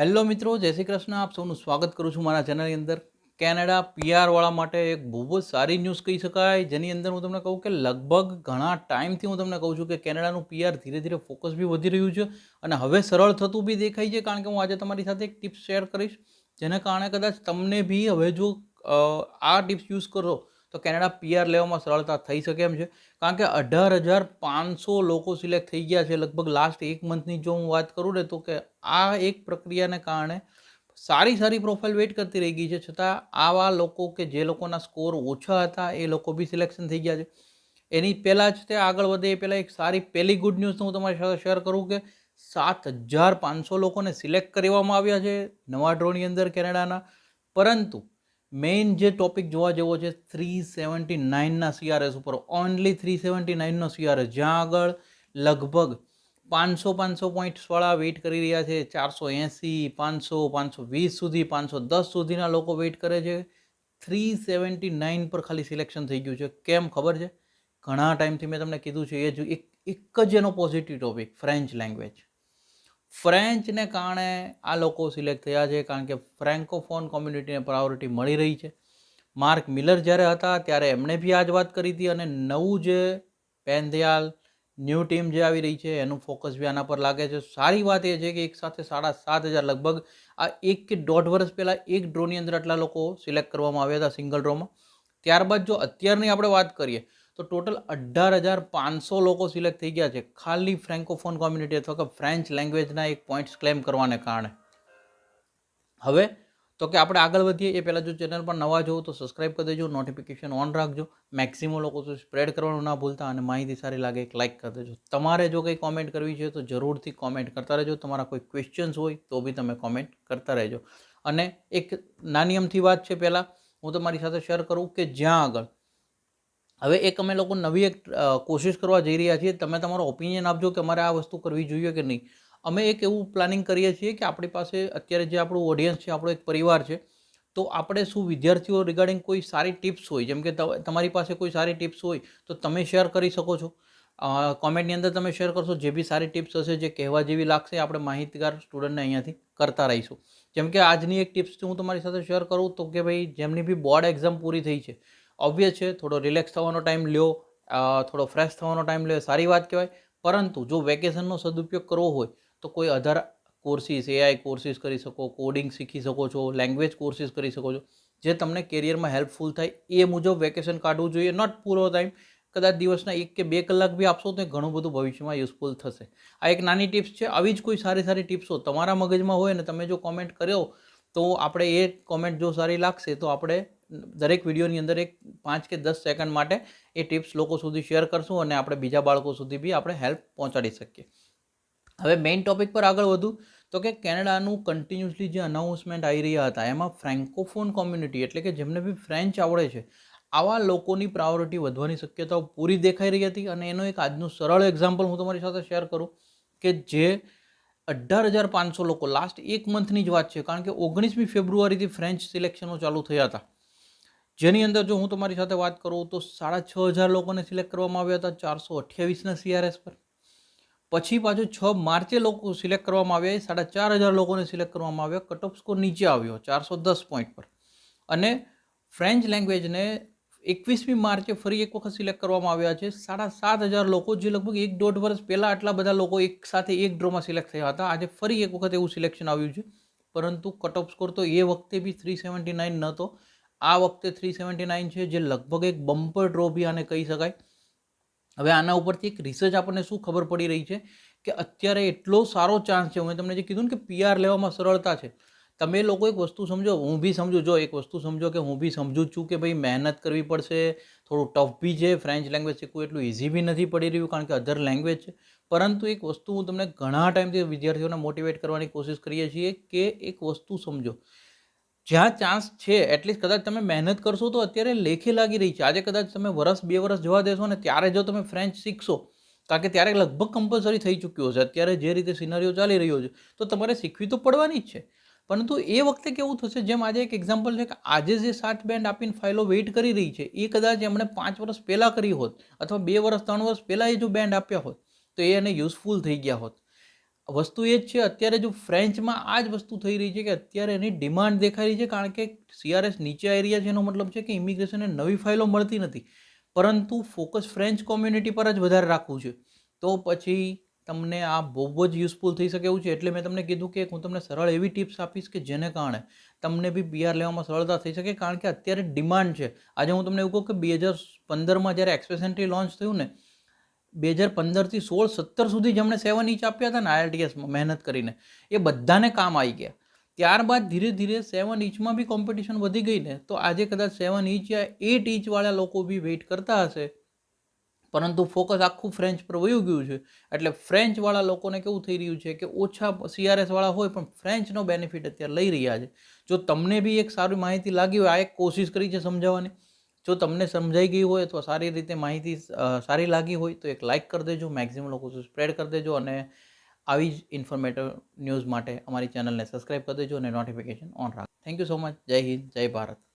Hello મિત્રો, જય શ્રી કૃષ્ણ. આપ સૌનું સ્વાગત કરું છું મારા ચેનલની અંદર. કેનેડા પીઆરવાળા માટે એક બહુ જ સારી ન્યૂઝ કહી શકાય, જેની અંદર હું તમને કહું કે લગભગ ઘણા ટાઈમથી હું તમને કહું છું કે કેનેડાનું પીઆર ધીરે ધીરે ફોકસ બી વધી રહ્યું છે અને હવે સરળ થતું બી દેખાય છે, કારણ કે હું આજે તમારી સાથે એક ટિપ્સ શેર કરીશ. જેના કારણે કદાચ તમને બી હવે જો આ ટિપ્સ યુઝ કરો તો કેનેડા પીઆર લેવામાં સરળતા થઈ શકે એમ છે. કારણ કે અઢાર હજાર પાંચસો લોકો સિલેક્ટ થઈ ગયા છે લગભગ લાસ્ટ એક મંથની જો હું વાત કરું ને તો કે આ એક પ્રક્રિયાને કારણે સારી સારી પ્રોફાઇલ વેઇટ કરતી રહી ગઈ છે. છતાં આવા લોકો કે જે લોકોના સ્કોર ઓછા હતા એ લોકો બી સિલેક્શન થઈ ગયા છે. એની પહેલાં જ તે આગળ વધે એ પહેલાં એક સારી પહેલી ગુડ ન્યૂઝ હું તમારી સાથે શેર કરું કે સાત હજાર પાંચસો લોકોને સિલેક્ટ કરવામાં આવ્યા છે નવા ડ્રોની અંદર કેનેડાના. પરંતુ મેઇન જે ટોપિક જોવા જેવો છે થ્રી સેવન્ટી નાઇનના સીઆરએસ ઉપર ઓનલી થ્રી સેવન્ટી નાઇનનો સીઆરએસ જ્યાં આગળ લગભગ પાંચસો પાંચસો પોઈન્ટ્સવાળા વેઇટ કરી રહ્યા છે, ચારસો એંસી, પાંચસો પાંચસો વીસ સુધી, પાંચસો દસ સુધીના લોકો વેઇટ કરે છે. થ્રી સેવન્ટી નાઇન પર ખાલી સિલેક્શન થઈ ગયું છે. કેમ ખબર છે? ઘણા ટાઈમથી મેં તમને કીધું છે, એ જ એક એક જ એનો પોઝિટિવ ટોપિક ફ્રેન્ચ લેંગ્વેજ ફ્રેન્ચને કારણે આ લોકો સિલેક્ટ થયા છે કારણ કે ફ્રેન્કોફોન કોમ્યુનિટીને પ્રાયોરિટી મળી રહી છે. માર્ક મિલર જ્યારે હતા ત્યારે એમણે બી આ જ વાત કરી હતી અને નવું જે પેનદયાલ ન્યૂ ટીમ જે આવી રહી છે એનું ફોકસ બી આના પર લાગે છે. સારી વાત એ છે કે એક સાથે સાડા સાત હજાર લગભગ આ એક કે દોઢ વર્ષ પહેલાં એક ડ્રોની અંદર આટલા લોકો સિલેક્ટ કરવામાં આવ્યા હતા સિંગલ ડ્રોમાં ત્યારબાદ જો અત્યારની આપણે વાત કરીએ તો ટોટલ અઢાર હજાર પાંચસો લોકો સિલેક્ટ થઈ ગયા છે. ખાલી ફ્રેન્કોફોન કોમ્યુનિટી અથવા કે ફ્રેન્ચ લેંગ્વેજના એક પોઈન્ટ્સ ક્લેમ કરવાને કારણે. હવે, તો કે આપણે આગળ વધીએ, એ પહેલાં જો ચેનલ પર નવા જોવો તો સબસ્ક્રાઇબ કરી દેજો નોટિફિકેશન ઓન રાખજો. મેક્સિમમ લોકો સુધી સ્પ્રેડ કરવાનું ના ભૂલતા અને માહિતી સારી લાગે એક લાઇક કરી દેજો. તમારે જો કંઈ કોમેન્ટ કરવી છે તો જરૂરથી કોમેન્ટ કરતા રહેજો. તમારા કોઈ ક્વેશ્ચન્સ હોય તો બી તમે કોમેન્ટ કરતા રહેજો. અને એક નાની અમથી વાત છે પહેલાં, હું તમારી સાથે શેર કરું કે જ્યાં આગળ હવે એક અમે લોકો નવી એક કોશિશ કરવા જઈ રહ્યા છીએ. તમે તમારો ઓપિનિયન આપજો કે અમારે આ વસ્તુ કરવી જોઈએ કે નહીં. અમે એક એવું પ્લાનિંગ કરીએ છીએ કે આપણી પાસે અત્યારે જે આપણું ઓડિયન્સ છે, આપણો એક પરિવાર છે, તો આપણે શું વિદ્યાર્થીઓ રિગાર્ડિંગ કોઈ સારી ટિપ્સ હોય, જેમ કે તમારી પાસે કોઈ સારી ટિપ્સ હોય, તો તમે શેર કરી શકો છો. કોમેન્ટની અંદર તમે શેર કરશો, જે બી સારી ટિપ્સ હશે, જે કહેવા જેવી લાગશે, આપણે માહિતગાર સ્ટુડન્ટને અહીંયાથી કરતા રહીશું. જેમ કે આજની એક ટિપ્સ હું તમારી સાથે શેર કરું તો કે ભાઈ, જેમની બી બોર્ડ એક્ઝામ પૂરી થઈ છે ઓબ્વિયસ છે, થોડો રિલેક્સ થવાનો ટાઈમ લ્યો થોડો ફ્રેશ થવાનો ટાઈમ લ્યો સારી વાત કહેવાય. પરંતુ જો વેકેશનનો સદુપયોગ કરવો હોય, તો કોઈ અધર કોર્સિસ એઆઈ કોર્સિસ કરી શકો કોડિંગ શીખી શકો છો લેંગ્વેજ કોર્સિસ કરી શકો છો, જે તમને કેરિયરમાં હેલ્પફુલ થાય, એ મુજબ વેકેશન કાઢવું જોઈએ. નોટ પૂરો ટાઈમ કદાચ દિવસના એક કે બે કલાક બી આપશો તો ઘણું બધું ભવિષ્યમાં યુઝફુલ થશે. આ એક નાની ટિપ્સ છે, આવી જ કોઈ સારી સારી ટિપ્સો તમારા મગજમાં હોય ને તમે જો કોમેન્ટ કર્યો, તો આપણે એ કોમેન્ટ જો સારી લાગશે, તો આપણે દરેક વિડીયોની અંદર એક પાંચ કે દસ સેકન્ડ માટે એ ટિપ્સ લોકો સુધી શેર કરશું અને આપણે બીજા બાળકો સુધી બી આપણે હેલ્પ પહોંચાડી શકીએ. હવે મેઇન ટોપિક પર આગળ વધું, તો કે કેનેડાનું કન્ટિન્યુઅસલી જે અનાઉન્સમેન્ટ આવી રહ્યા હતા, એમાં ફ્રેન્કોફોન કોમ્યુનિટી એટલે કે જેમને બી ફ્રેન્ચ આવડે છે, આવા લોકોની પ્રાયોરિટી વધવાની શક્યતાઓ પૂરી દેખાઈ રહી હતી અને એનો એક આજનું સરળ એક્ઝામ્પલ હું તમારી સાથે શેર કરું કે જે અઢાર હજાર પાંચસો લોકો લાસ્ટ એક મંથની જ વાત છે, કારણ કે ઓગણીસમી ફેબ્રુઆરીથી ફ્રેન્ચ સિલેક્શનો ચાલુ થયા હતા. જેની અંદર જો હું તમારી સાથે વાત કરું તો સાડા છ હજાર લોકોને સિલેક્ટ કરવામાં આવ્યા હતા, ચારસો અઠ્યાવીસના સીઆરએસ પર. પછી પાછું છ માર્ચે લોકો સિલેક્ટ કરવામાં આવ્યા સાડા ચાર હજાર લોકોને સિલેક્ટ કરવામાં આવ્યા. કટ ઓફ સ્કોર નીચે આવ્યો, ચારસો દસ પોઈન્ટ પર. અને ફ્રેન્ચ લેંગ્વેજને એકવીસમી માર્ચે ફરી એક વખત સિલેક્ટ કરવામાં આવ્યા છે. સાડા સાત હજાર લોકો, જે લગભગ એક દોઢ વર્ષ પહેલાં આટલા બધા લોકો એક સાથે એક ડ્રોમાં સિલેક્ટ થયા હતા. આજે ફરી એક વખત એવું સિલેક્શન આવ્યું છે. પરંતુ કટ ઓફ સ્કોર તો એ વખતે બી થ્રી સેવન્ટી નાઇન નહોતો આ વખતે થ્રી સેવન્ટી નાઇન છે, જે લગભગ એક બમ્પર ડ્રો બી આને કહી શકાય. હવે આના ઉપરથી એક રિસર્ચ આપણને શું ખબર પડી રહી છે કે અત્યારે એટલો સારો ચાન્સ છે મેં તમને જે કીધું ને કે પીઆર લેવામાં સરળતા છે. તમે લોકો એક વસ્તુ સમજો, હું બી સમજુ, જો એક વસ્તુ સમજો કે હું બી સમજુ છું કે ભાઈ મહેનત કરવી પડશે, થોડું ટફ બી છે ફ્રેન્ચ લેંગ્વેજ શીખવું એટલું ઇઝી બી નથી પડી રહ્યું કારણ કે અધર લેંગ્વેજ છે. પરંતુ એક વસ્તુ હું તમને ઘણા ટાઈમથી વિદ્યાર્થીઓને મોટિવેટ કરવાની કોશિશ કરીએ છીએ કે એક વસ્તુ સમજો. જ્યાં ચાન્સ છે એટલીસ્ટ કદાચ તમે મહેનત કરશો તો અત્યારે લેખે લાગી રહી છે. આજે કદાચ તમે વરસ, બે વરસ જવા દેશો ને ત્યારે જો તમે ફ્રેન્ચ શીખશો, કારણ કે ત્યારે લગભગ કમ્પલસરી થઈ ચૂક્યો છે. અત્યારે જે રીતે સિનરીઓ ચાલી રહ્યો છે, તો તમારે શીખવી તો પડવાની જ છે. પરંતુ એ વખતે કેવું થશે? જેમ આજે એક એક્ઝામ્પલ છે કે આજે જે સાત બેન્ડ આપીને ફાઇલો વેઇટ કરી રહી છે, એ કદાચ એમણે પાંચ વર્ષ પહેલાં કરી હોત, અથવા બે વર્ષ ત્રણ વર્ષ પહેલાં એ જો બેન્ડ આપ્યા હોત, તો એ એને યુઝફુલ થઈ ગયા હોત. વસ્તુ એ જ છે, અત્યારે જો ફ્રેન્ચમાં આ જ વસ્તુ થઈ રહી છે કે અત્યારે એની ડિમાન્ડ દેખાઈ રહી છે, કારણ કે સીઆરએસ નીચે આવી રહ્યા છે, એનો મતલબ છે કે ઇમિગ્રેશનને નવી ફાઇલો મળતી નથી. પરંતુ ફોકસ ફ્રેન્ચ કોમ્યુનિટી પર જ વધારે રાખવું છે. તો પછી તમને આ બહુ જ યુઝફુલ થઈ શકે એવું છે, એટલે મેં તમને કીધું કે હું તમને સરળ એવી ટિપ્સ આપીશ કે જેને કારણે તમને બી પીઆર લેવામાં સરળતા થઈ શકે, કારણ કે અત્યારે ડિમાન્ડ છે. આજે હું તમને એવું કહું કે બે હજાર પંદરમાં જ્યારે એક્સપ્રેસ એન્ટ્રી લોન્ચ થયું ને બે હજાર પંદરથી સોળ સત્તર સુધી જેમણે સેવન ઇંચ આપ્યા હતા ને આઈઆરટીએસમાં મહેનત કરીને. એ બધાને કામ આવી ગયા. ત્યારબાદ ધીરે ધીરે સેવન ઇંચમાં બી કોમ્પિટિશન વધી ગઈ ને, તો આજે કદાચ સેવન ઇંચ યા એટ ઇંચવાળા લોકો બી વેઇટ કરતા હશે. પરંતુ ફોકસ આખું ફ્રેન્ચ પર વયું ગયું છે. એટલે ફ્રેન્ચવાળા લોકોને કેવું થઈ રહ્યું છે કે ઓછા સીઆરએસવાળા હોય પણ ફ્રેન્ચનો બેનિફિટ અત્યારે લઈ રહ્યા છે. જો તમને બી એક સારી માહિતી લાગી હોય, આ એક કોશિશ કરી છે સમજાવવાની. જો તમને સમજાઈ ગઈ હોય અથવા સારી રીતે માહિતી સારી લાગી હોય તો એક લાઇક કરી દેજો મેક્સિમમ લોકો સ્પ્રેડ કરી દેજો અને આવી જ ઇન્ફોર્મેટિવ ન્યૂઝ માટે અમારી ચેનલને સબસ્ક્રાઈબ કરી દેજો અને નોટિફિકેશન ઓન રાખો થેન્ક યુ સો મચ. જય હિન્દ, જય ભારત.